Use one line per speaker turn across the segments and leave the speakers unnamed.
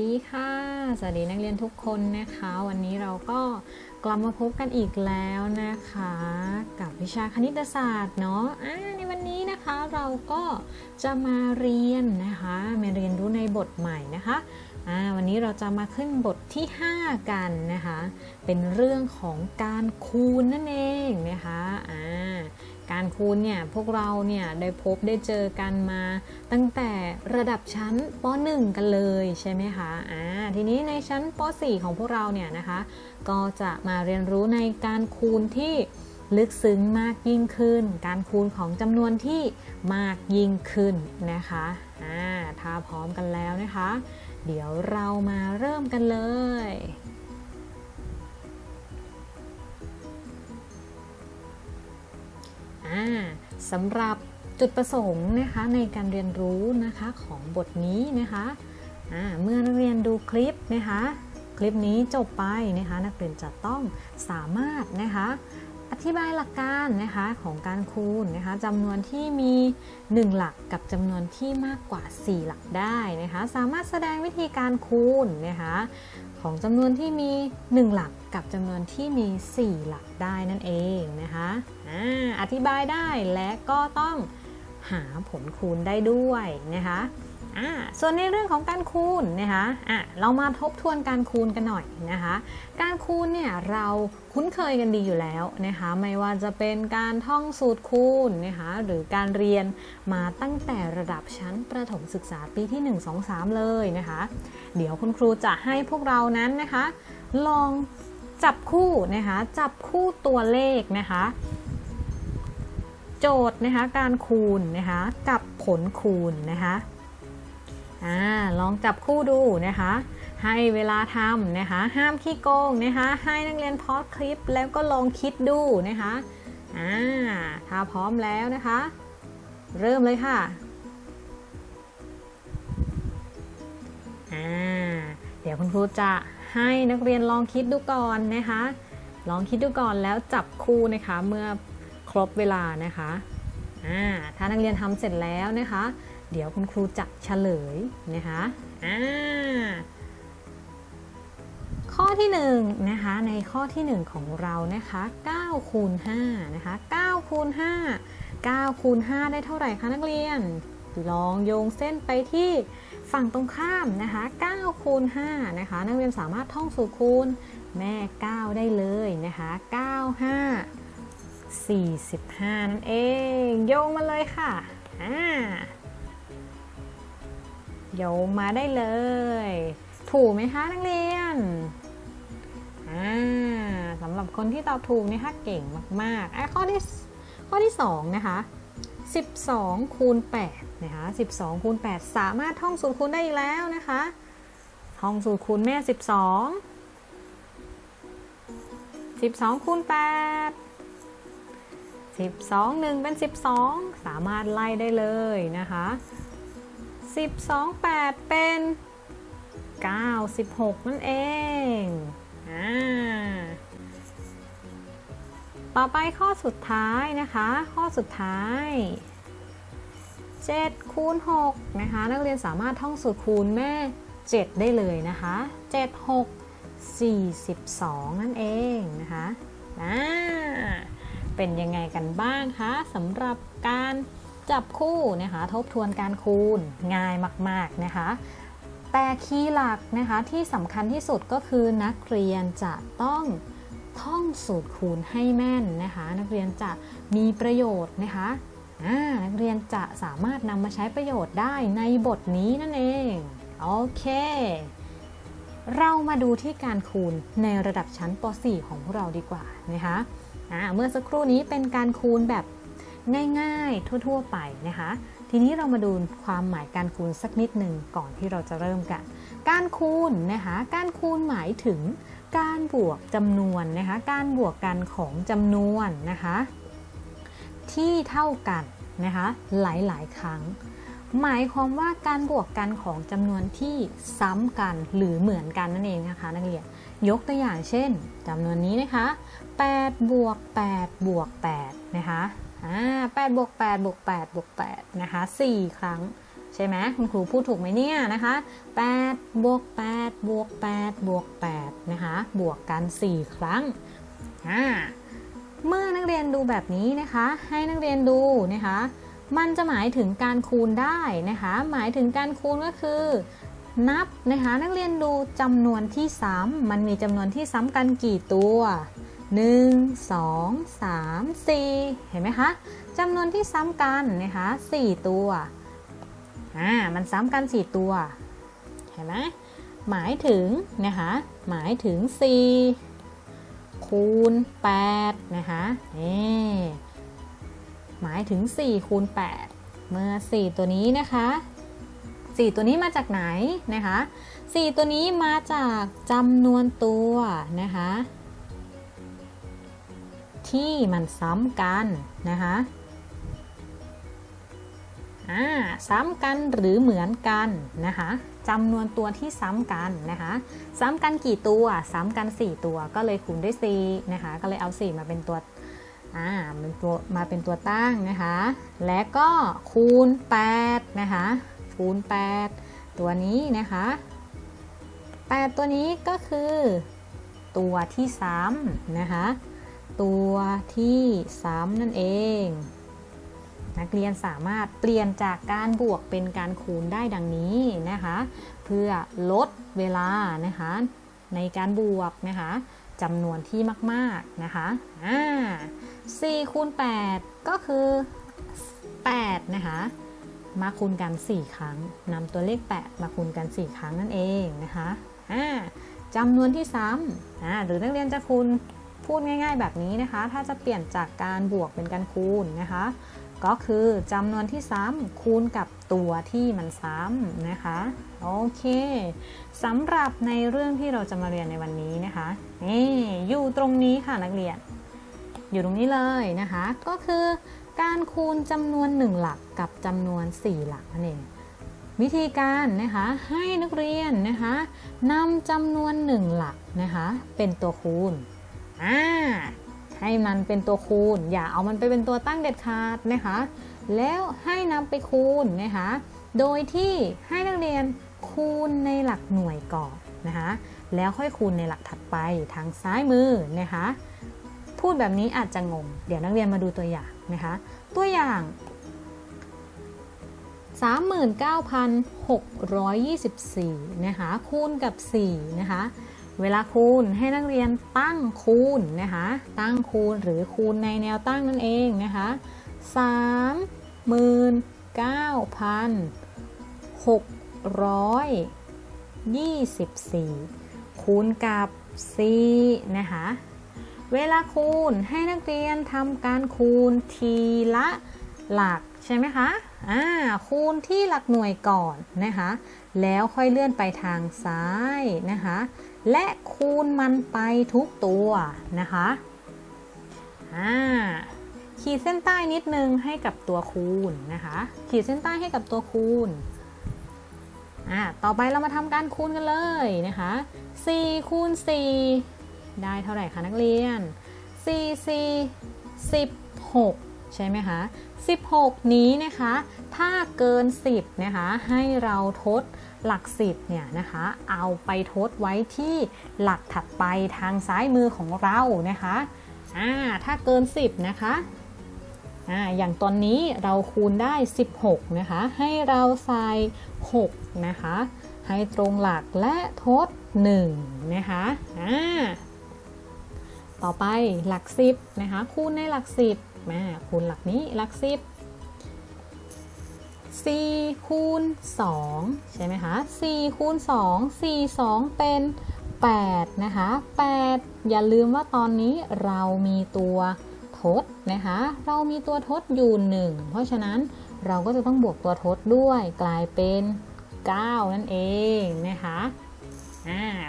ดีค่ะ สวัสดีนักเรียนทุกคนนะคะ วันนี้เราก็กลับมาพบกันอีกแล้วนะคะ กับวิชาคณิตศาสตร์เนาะอ่าในวันนี้นะคะเราก็จะมาเรียนนะคะมาเรียนรู้ในบทใหม่นะคะอ่าวันนี้เราจะมาขึ้นบทที่ 5 กันนะคะ เป็นเรื่องของการคูณนั่นเองนะคะอ่า การคูณเนี่ยพวกเราเนี่ยได้พบได้เจอกันมาตั้งแต่ระดับชั้นป .1 กันเลยใช่ไหมคะอ่าทีนี้ในชั้นป .4 ของพวกเราเนี่ยนะคะ ก็จะมาเรียนรู้ในการคูณที่ลึกซึ้งมากยิ่งขึ้น การคูณของจำนวนที่มากยิ่งขึ้นนะคะอ่าถ้าพร้อมกันแล้วนะคะ เดี๋ยวเรามาเริ่มกันเลย สำหรับจุดประสงค์นะคะในการเรียนรู้นะคะของบทนี้นะคะเมื่อนักเรียนดูคลิปนะคะคลิปนี้จบไปนะคะนักเรียนจะต้องสามารถนะคะอธิบายหลักการนะคะของการคูณนะคะจำนวนที่มี 1 หลักกับจำนวนที่มากกว่า 4 หลักได้นะคะสามารถแสดงวิธีการคูณนะคะของจำนวนที่มี 1 หลักกับจำนวนที่มี 4 หลักได้นั่นเองนะคะ อธิบายได้และก็ต้องหาผลคูณได้ด้วยนะคะส่วนในเรื่องของการคูณนะคะะเรามาทบทวนการคูณกันหน่อยนะคะ การคูณเนี่ยเราคุ้นเคยกันดีอยู่แล้วนะคะ ไม่ว่าจะเป็นการท่องสูตรคูณนะคะหรือการเรียนมาตั้งแต่ระดับชั้นประถมศึกษาปีที่ 1 2 3 เลยนะคะ เดี๋ยวคุณครูจะให้พวกเรานั้นนะคะ ลองจับคู่นะคะ จับคู่ตัวเลขนะคะ โจทย์นะคะการคูณนะคะกับผลคูณนะคะอ่าลองจับคู่ดูนะคะ ให้เวลาทำนะคะ ห้ามขี้โกงนะคะ ให้นักเรียนพอสคลิปแล้วก็ลองคิดดูนะคะอ่าถ้าพร้อมแล้วนะคะ เริ่มเลยค่ะอ่าเดี๋ยวคุณครูจะให้นักเรียนลองคิดดูก่อนนะคะ ลองคิดดูก่อนแล้วจับคู่นะคะเมื่อ รบเวลานะคะถ้านักเรียนทำเสร็จแล้วนะคะ เดี๋ยวคุณครูจะเฉลยนะคะข้อที่1นงนะคะในข้อที่ 1 ของเรานะคะ9คูณ5นะคะ9คูณ5 9คูณ5ได้เท่าไหร่คะนักเรียน ลองโยงเส้นไปที่ฝั่งตรงข้ามนะคะ9คูณ5นะคะ นักเรียนสามารถท่องสูตรคูณแม่ 9 ได้เลยนะคะ 9 5 45 นั่นเอง โยงมาเลยค่ะอ่าโยงมาได้เลย ถูกไหมคะนักเรียนอ่าสำหรับคนที่ตอบถูกนะคะเก่งมากๆอะข้อที่ข้อที่ 2 นะคะ 12 คูณ 8 นะคะ 12 คูณ 8 สามารถท่องสูตรคูณได้อีกแล้วนะคะ ท่องสูตรคูณแม่ 12 12 คูณ 8 12 1 เป็น 12 สามารถไล่ได้เลยนะคะ 12 8 เป็น 96 นั่นเองอ่าต่อไปข้อสุดท้ายนะคะ ข้อสุดท้าย7คูณ6นะคะ นักเรียนสามารถท่องสูตรคูณแม่ 7 ได้เลยนะคะ7 6 42 นั่นเองนะคะอ่า เป็นยังไงกันบ้างคะสำหรับการจับคู่นะคะ ทบทวนการคูณง่ายมาก ๆนะคะ แต่คีย์หลักนะคะที่สำคัญที่สุดก็คือนักเรียนจะต้องท่องสูตรคูณให้แม่นนะคะ นักเรียนจะมีประโยชน์นะคะนักเรียนจะสามารถนำมาใช้ประโยชน์ได้ในบทนี้นั่นเองโอเค เรามาดูที่การคูณในระดับชั้นป .4 ของพวกเราดีกว่านะคะ เมื่อสักครู่นี้เป็นการคูณแบบง่ายๆ ทั่ว ๆ ไปนะคะ ทีนี้เรามาดูความหมายการคูณสักนิดหนึ่งก่อนที่เราจะเริ่มกัน การคูณนะคะ การคูณหมายถึงการบวกจำนวนนะคะ การบวกกันของจำนวนนะคะ ที่เท่ากันนะคะหลายๆ ครั้ง หมายความว่าการบวกกันของจำนวนที่ซ้ำกันหรือเหมือนกันนั่นเองนะคะนักเรียน ยกตัวอย่างเช่นจำนวนนี้นะคะ8บวก8บวก8นะคะ8บวก8บวก8บวก8นะคะ4ครั้งใช่ไหมคุณครูพูดถูกไหมเนี่ยนะคะ8บวก8บวก8บวก8นะคะบวกกัน 4 ครั้งเมื่อนักเรียนดูแบบนี้นะคะ ให้นักเรียนดูนะคะ มันจะหมายถึงการคูณได้นะคะ หมายถึงการคูณก็คือ นับนะคะนักเรียนดูจำนวนที่ซ้ำมันมีจำนวนที่ซ้ำกันกี่ตัว 1 2 3 4 เห็นไหมคะจำนวนที่ซ้ำกันนะคะ4ตัวอ่ามันซ้ำกัน 4 ตัว เห็นไหมหมายถึงนะคะหมายถึง 4 คูณ 8 นะคะนี่หมายถึง 4 คูณ 8 เมื่อ 4 ตัวนี้นะคะ 4 ตัวนี้มาจากไหนนะคะ 4 ตัวนี้มาจากจำนวนตัวนะคะ ที่มันซ้ำกันนะคะอ่าซ้ำกันหรือเหมือนกันนะคะจำนวนตัวที่ซ้ำกันนะคะ ซ้ำกันกี่ตัว ซ้ำกัน 4 ตัวก็เลยคูณด้วย4นะคะ ก็เลยเอา 4 มาเป็นตัวอ่าเป็นตัวมาเป็นตัวตั้งนะคะ และก็คูณ8นะคะ คูณ 8 ตัวนี้นะคะ 8 ตัวนี้ก็คือตัวที่ซ้ำนะคะตัวที่ซ้ำนั่นเอง นักเรียนสามารถเปลี่ยนจากการบวกเป็นการคูณได้ดังนี้นะคะ เพื่อลดเวลานะคะในการบวกนะคะจำนวนที่มาก ๆ นะคะอ่า4คูณ8ก็คือ 8 นะคะ มาคูณกัน 4 ครั้งนำตัวเลข 8 มาคูณกัน 4 ครั้งนั่นเองนะคะอ่าจำนวนที่ซ้ำหรือนักเรียนจะคูณพูดง่ายๆ แบบนี้นะคะ ถ้าจะเปลี่ยนจากการบวกเป็นการคูณนะคะ ก็คือจำนวนที่ซ้ำคูณกับตัวที่มันซ้ำนะคะโอเคสำหรับในเรื่องที่เราจะมาเรียนในวันนี้นะคะนี่อยู่ตรงนี้ค่ะนักเรียน อยู่ตรงนี้เลยนะคะ ก็คือ การคูณจำนวน 1 หลักกับจำนวน 4 หลักนั่นเองวิธีการนะคะให้นักเรียนนะคะนำจำนวน 1 หลักนะคะเป็นตัวคูณอ่าให้มันเป็นตัวคูณ อย่าเอามันไปเป็นตัวตั้งเด็ดขาดนะคะแล้วให้นำไปคูณนะคะโดยที่ให้นักเรียนคูณในหลักหน่วยก่อนนะคะแล้วค่อยคูณในหลักถัดไปทางซ้ายมือนะคะพูดแบบนี้อาจจะงง เดี๋ยวนักเรียนมาดูตัวอย่าง นะคะตัวอย่าง 39,624นะคะคูณกับ4นะคะเวลาคูณให้นักเรียนตั้งคูณนะคะตั้งคูณหรือคูณในแนวตั้งนั่นเองนะคะ39,624คูณกับ4นะคะ เวลาคูณให้นักเรียนทำการคูณทีละหลักใช่ไหมคะ อ่า คูณที่หลักหน่วยก่อนนะคะ แล้วค่อยเลื่อนไปทางซ้ายนะคะ และคูณมันไปทุกตัวนะคะ อ่า ขีดเส้นใต้นิดนึงให้กับตัวคูณนะคะ ขีดเส้นใต้ให้กับตัวคูณ อ่า ต่อไปเรามาทำการคูณกันเลยนะคะ4คูณ4 ได้เท่าไหร่คะนักเรียน4 4 16 ใช่ไหมคะ 16 นี้นะคะ ถ้าเกิน 10 นะคะ ให้เราทดหลัก 10 เนี่ยนะคะ เอาไปทดไว้ที่หลักถัดไปทางซ้ายมือของเรานะคะอ่าถ้าเกิน 10 นะคะอ่าอย่างตอนนี้เราคูณได้ 16 นะคะ ให้เราใส่ 6 นะคะ ให้ตรงหลักและทด 1 นะคะอ่า ต่อไปหลัก10นะคะคูณในหลัก10มาคูณหลักนี้หลัก10 4คูณ2ใช่ไหมคะ4คูณ2 4 2 เป็น 8 นะคะ 8 อย่าลืมว่าตอนนี้เรามีตัวทดนะคะ เรามีตัวทดอยู่ 1 เพราะฉะนั้นเราก็จะต้องบวกตัวทดด้วยกลายเป็น 9 นั่นเองนะคะ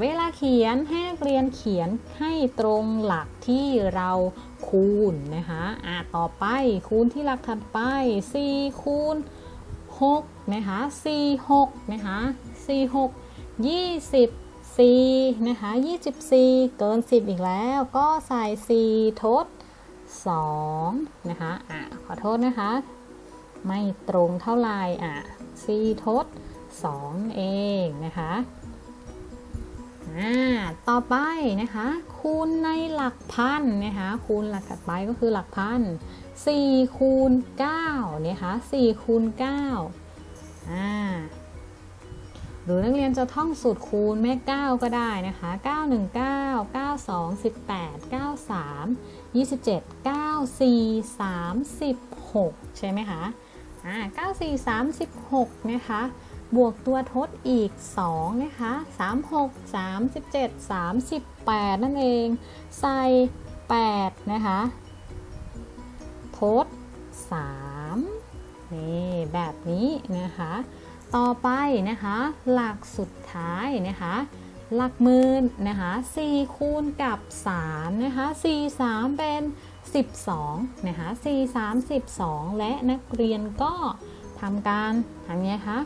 เวลาเขียนให้นักเรียนเขียนให้ตรงหลักที่เราคูณนะคะอ่าต่อไปคูณที่หลักถัดไป 4 คูณ 6 นะคะ4 6นะคะ4 6 24 นะคะ 24 เกิน 10 อีกแล้ว ก็ใส่ 4 ทด 2 นะคะอะขอโทษนะคะ ไม่ตรงเท่าไหร่อะ4ทด 2 เองนะคะ อ่าต่อไปนะคะ คูณในหลักพันนะคะ คูณหลักถัดไปก็คือหลักพัน4คูณ9นะคะ4คูณ9อ่าหรือนักเรียนจะท่องสูตรคูณแม่ 9 ก็ได้นะคะ 9 1 9 9 2 18 9 3 27 9 4 36 ใช่ไหมคะอ่า9 4 36 นะคะ บวกตัวทดอีก 2 นะคะ 36 37 38 นั่นเอง ใส่ 8 นะคะ ทด 3 นี่ แบบนี้นะคะ ต่อไปนะคะ หลักสุดท้ายนะคะ หลักหมื่นนะคะ4คูณกับ 3 นะคะ 4 3 เป็น 12 นะคะ 4 3 12 และนักเรียนก็ทำการทำไงคะ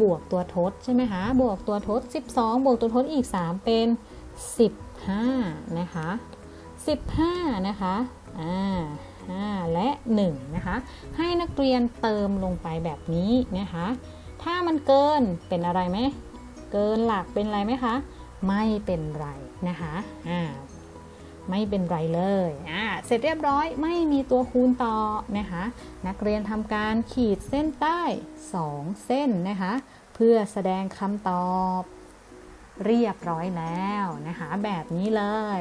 บวกตัวทดใช่ไหมคะ บวกตัวทด 12 บวกตัวทดอีก 3 เป็น 15 นะคะ 15 นะคะ อ่า5และ 1 นะคะ ให้นักเรียนเติมลงไปแบบนี้นะคะ ถ้ามันเกินเป็นอะไรไหม เกินหลักเป็นอะไรไหมคะ ไม่เป็นไรนะคะ อ่า ไม่เป็นไรเลยอ่าเสร็จเรียบร้อยไม่มีตัวคูณต่อนะคะนักเรียนทำการขีดเส้นใต้ 2 เส้นนะคะเพื่อแสดงคำตอบเรียบร้อยแล้วนะคะแบบนี้เลย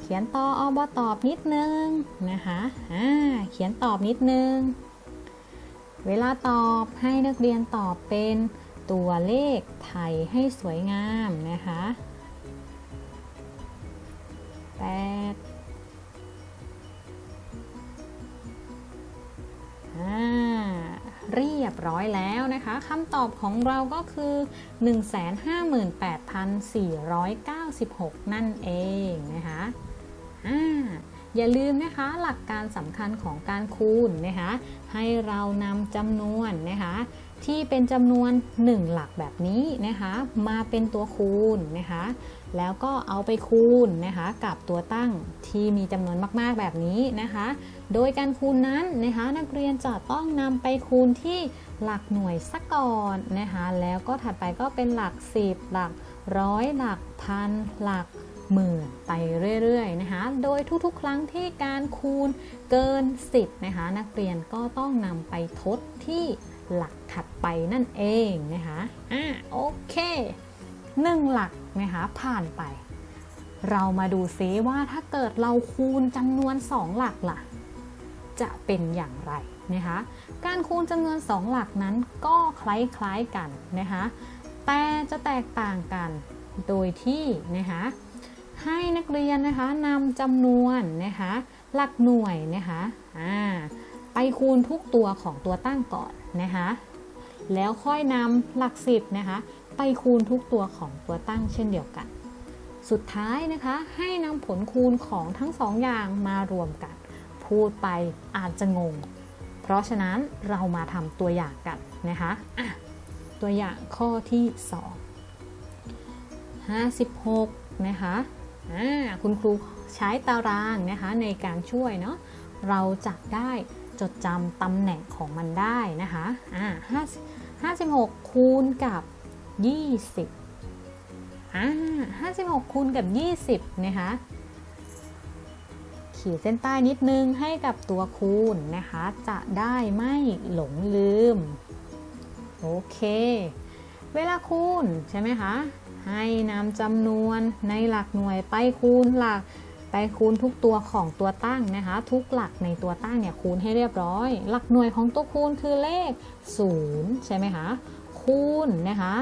เขียนต่ออบตอบนิดนึงนะคะอ่าเขียนตอบนิดนึง เวลาตอบให้นักเรียนตอบเป็นตัวเลขไทยให้สวยงามนะคะ แปดอ่าเรียบร้อยแล้วนะคะคำตอบของเราก็คือ 158,496 นั่นเองนะคะอ่าอย่าลืมนะคะหลักการสำคัญของการคูณนะคะให้เรานำจำนวนนะคะที่เป็นจำนวน 1 หลักแบบนี้นะคะมาเป็นตัวคูณนะคะ แล้วก็เอาไปคูณนะคะกับตัวตั้งที่มีจำนวนมากๆแบบนี้นะคะ โดยการคูณนั้นนะคะนักเรียนจะต้องนำไปคูณที่หลักหน่วยสักก่อนนะคะแล้วก็ถัดไปก็เป็นหลัก10หลักร้อยหลักพันหลักหมื่นไปเรื่อยๆนะคะ โดยทุกๆ ครั้งที่การคูณเกิน 10นะคะนักเรียนก็ต้องนำไปทดที่หลักถัดไปนั่นเองนะคะอ่าโอเคหนึ่งหลัก นะคะผ่านไป เรามาดูซิว่าถ้าเกิดเราคูณจำนวน 2 หลักล่ะ จะเป็นอย่างไรนะคะการคูณจำนวน 2 หลักนั้นก็คล้ายๆกันนะคะแต่จะแตกต่างกันโดยที่นะคะให้นักเรียนนะคะนำจำนวนนะคะหลักหน่วยนะคะอ่าไปคูณทุกตัวของตัวตั้งก่อนนะคะแล้วค่อยนำหลักสิบนะคะ ไปคูณทุกตัวของตัวตั้งเช่นเดียวกัน สุดท้ายนะคะให้นำผลคูณของทั้งสองอย่างมารวมกัน พูดไปอาจจะงง เพราะฉะนั้นเรามาทำตัวอย่างกันนะคะะตัวอย่างข้อที่ 2 56 นะคะคุณครูใช้ตารางนะคะในการช่วยเนาะเราจะได้จดจำตำแหน่งของมันได้นะคะอ่า56คูณกับ 20อ่า56คูณกับ 20 นะคะขีดเส้นใต้นิดนึงให้กับตัวคูณนะคะ จะได้ไม่หลงลืม โอเค เวลาคูณใช่ไหมคะ ให้นำจำนวนในหลักหน่วยไปคูณหลักไปคูณทุกตัวของตัวตั้งนะคะ ทุกหลักในตัวตั้งเนี่ยคูณให้เรียบร้อย หลักหน่วยของตัวคูณคือเลข 0 ใช่ไหมคะ คูณนะคะ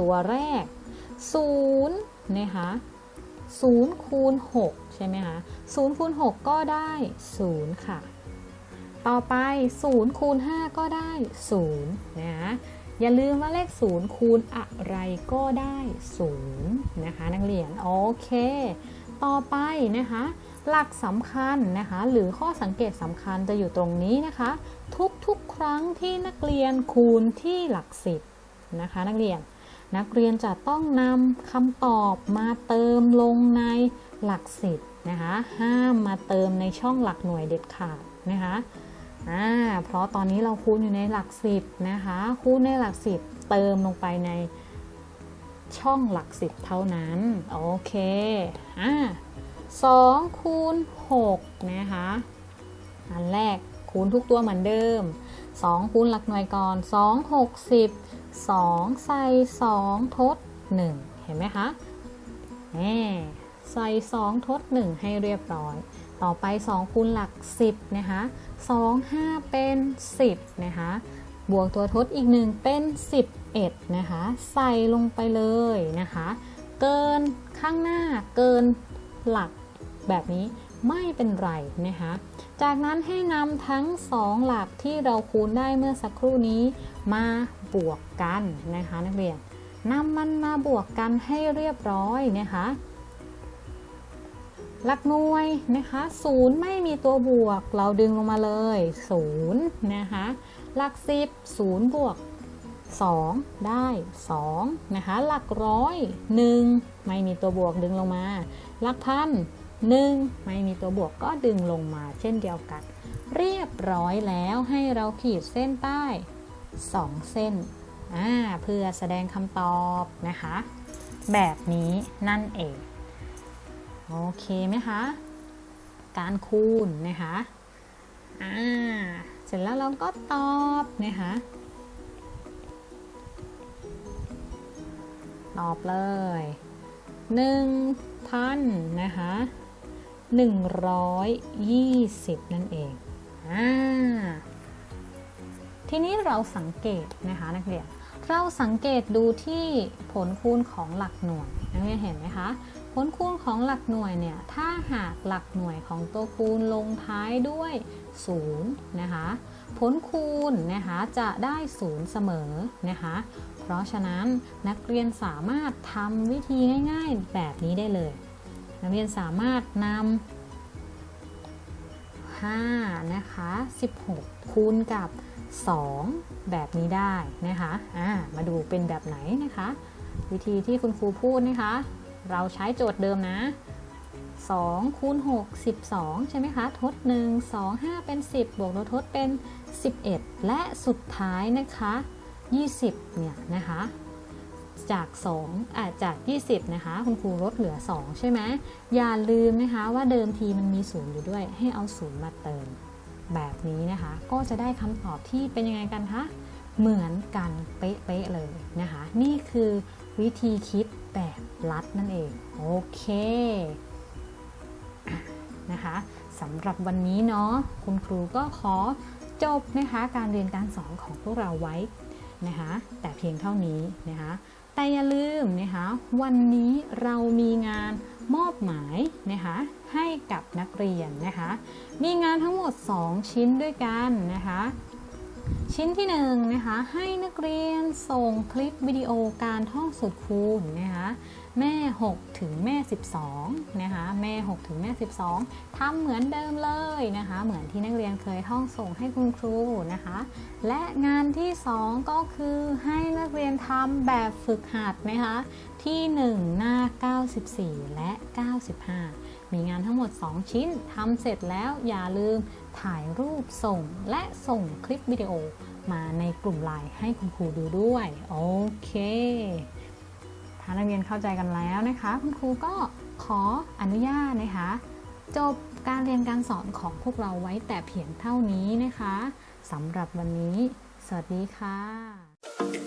ตัวแรก0นะคะ0คูณ6ใช่ไหมคะ0คูณ6ก็ได้ 0 ค่ะ ต่อไป 0คูณ5ก็ได้0นะคะอย่าลืมว่าเลข 0 คูณอะไรก็ได้0นะคะนักเรียน โอเค ต่อไปนะคะ หลักสำคัญนะคะ หรือข้อสังเกตสำคัญจะอยู่ตรงนี้นะคะ ทุกๆครั้งที่นักเรียนคูณที่หลักสิบ นะคะ นักเรียน นักเรียนจะต้องนำคำตอบมาเติมลงในหลักสิบนะคะ ห้ามมาเติมในช่องหลักหน่วยเด็ดขาดนะคะอ่าเพราะตอนนี้เราคูณอยู่ในหลักสิบนะคะ คูณในหลักสิบเติมลงไปในช่องหลักสิบเท่านั้น โอเคอ่าสองคูณหกนะคะ อันแรกคูณทุกตัวเหมือนเดิม 2 คูณหลักหน่วยก่อน 2 60 2 ใส่ 2 ทด 1 เห็นไหมคะแหมใส่ 2 ทด 1 ให้เรียบร้อย ต่อไป 2 คูณหลัก 10 นะคะ 2 5 เป็น 10 นะคะ บวกตัวทดอีก 1 เป็น 11 นะคะ ใส่ลงไปเลยนะคะ เกินข้างหน้าเกินหลักแบบนี้ไม่เป็นไรนะคะ จากนั้นให้นำทั้ง 2 หลักที่เราคูณได้เมื่อสักครู่นี้มา บวกกันนะคะนักเรียนนำมันมาบวกกันให้เรียบร้อยนะคะหลักหน่วยนะคะศูนย์ไม่มีตัวบวกเราดึงลงมาเลย0นะคะหลัก10 0บวก 2 ได้2นะคะหลักร้อย1ไม่มีตัวบวกดึงลงมา หลักพันหนึ่งไม่มีตัวบวกก็ดึงลงมาเช่นเดียวกัน เรียบร้อยแล้วให้เราขีดเส้นใต้ 2 เส้นเพื่อแสดงคำตอบนะคะ แบบนี้นั่นเอง โอเคไหมคะ การคูณนะคะเสร็จแล้วเราก็ตอบนะคะตอบเลย1,000นะคะ120 นั่นเอง อ่า ทีนี้เราสังเกตนะคะนักเรียน เราสังเกตดูที่ผลคูณของหลักหน่วยนักเรียนเห็นไหมคะ ผลคูณของหลักหน่วยเนี่ย ถ้าหากหลักหน่วยของตัวคูณลงท้ายด้วย0นะคะ ผลคูณนะคะจะได้0เสมอนะคะ เพราะฉะนั้นนักเรียนสามารถทำวิธีง่ายๆแบบนี้ได้เลย นักเรียนสามารถนำ5นะคะ 16 คูณกับ 2 แบบนี้ได้นะคะะมาดูเป็นแบบไหนนะคะ วิธีที่คุณครูพูดนะคะ เราใช้โจทย์เดิมนะ2คูณ6 12 ใช่ไหมคะ ทด 1 2 5 เป็น 10 บวกลบทดเป็น 11 และสุดท้ายนะคะ 20 เนี่ยนะคะ จาก2อาจาก 20 นะคะ คุณครูลดเหลือ 2 ใช่ไหมอย่าลืมนะคะว่าเดิมทีมันมี 0 อยู่ด้วย ให้เอา 0 มาเติม แบบนี้นะคะ ก็จะได้คำตอบที่เป็นยังไงกันคะเหมือนกันเป๊ะๆเลยนะคะ นี่คือวิธีคิดแบบลัดนั่นเอง โอเคนะคะสำหรับวันนี้เนาะคุณครูก็ขอจบนะคะการเรียนการสอนของพวกเราไว้นะคะแต่เพียงเท่านี้นะคะ แต่อย่าลืมนะคะวันนี้เรามีงานมอบหมายนะคะให้กับนักเรียนนะคะมีงานทั้งหมด 2 ชิ้นด้วยกันนะคะ ชิ้นที่1นนะคะให้นักเรียนส่งคลิปวิดีโอการท่องสูตรคูณนะคะแม่ 6 ถึงแม่ 12นะคะแม่ 6 ถึงแม่ 12ทำเหมือนเดิมเลยนะคะเหมือนที่นักเรียนเคยท่องส่งให้คุณครูนะคะและงานที่ 2 ก็คือให้นักเรียนทำแบบฝึกหัดนะคะที่ 1 หน้า 94 และ 95 มีงานทั้งหมด 2 ชิ้นทำเสร็จแล้วอย่าลืมถ่ายรูปส่งและส่งคลิปวิดีโอมาในกลุ่มไลน์ให้คุณครูดูด้วย โอเค ถ้านักเรียนเข้าใจกันแล้วนะคะ คุณครูก็ขออนุญาตนะคะ จบการเรียนการสอนของพวกเราไว้แต่เพียงเท่านี้นะคะสำหรับวันนี้ สวัสดีค่ะ